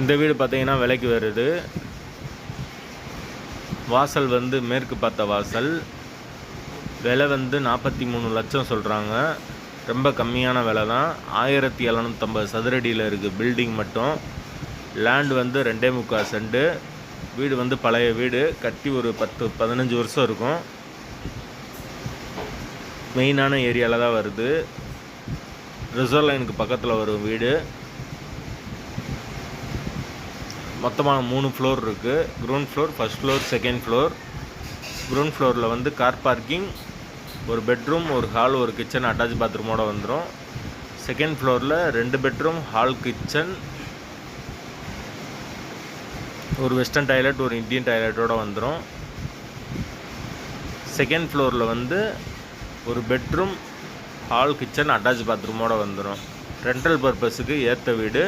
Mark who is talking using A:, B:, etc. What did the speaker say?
A: இந்த வீடு பார்த்தீங்கன்னா விலைக்கு வருது. வாசல் வந்து மேற்கு பார்த்த வாசல். விலை வந்து நாற்பத்தி மூணு லட்சம் சொல்கிறாங்க ரொம்ப கம்மியான விலை தான். ஆயிரத்தி எழுநூற்றம்பது சதுரடியில் இருக்குது பில்டிங் மட்டும். லேண்ட் வந்து ரெண்டே முக்கால் செண்டு வீடு வந்து பழைய வீடு. கட்டி ஒரு பத்து பதினஞ்சு வருஷம் இருக்கும். மெயினான ஏரியாவில் தான் வருது. ரிசர்வ் லைனுக்கு பக்கத்தில் வரும் வீடு. மொத்தமாக மூணு ஃப்ளோர் இருக்குது ground floor first floor second floor ground ஃப்ளோரில் வந்து கார் பார்க்கிங் ஒரு பெட்ரூம் ஒரு ஹால் ஒரு கிச்சன் அட்டாச் பாத்ரூமோட வந்துடும் செகண்ட் ஃப்ளோரில் ரெண்டு பெட்ரூம் ஹால் கிச்சன் ஒரு வெஸ்டர்ன் டாய்லெட் ஒரு இந்தியன் டாய்லெட்டோட வந்துடும் செகண்ட் ஃப்ளோரில் வந்து ஒரு பெட்ரூம் ஹால் கிச்சன் அட்டாச் பாத்ரூமோட வந்துடும் ரெண்டல் பர்பஸுக்கு ஏற்ற வீடு.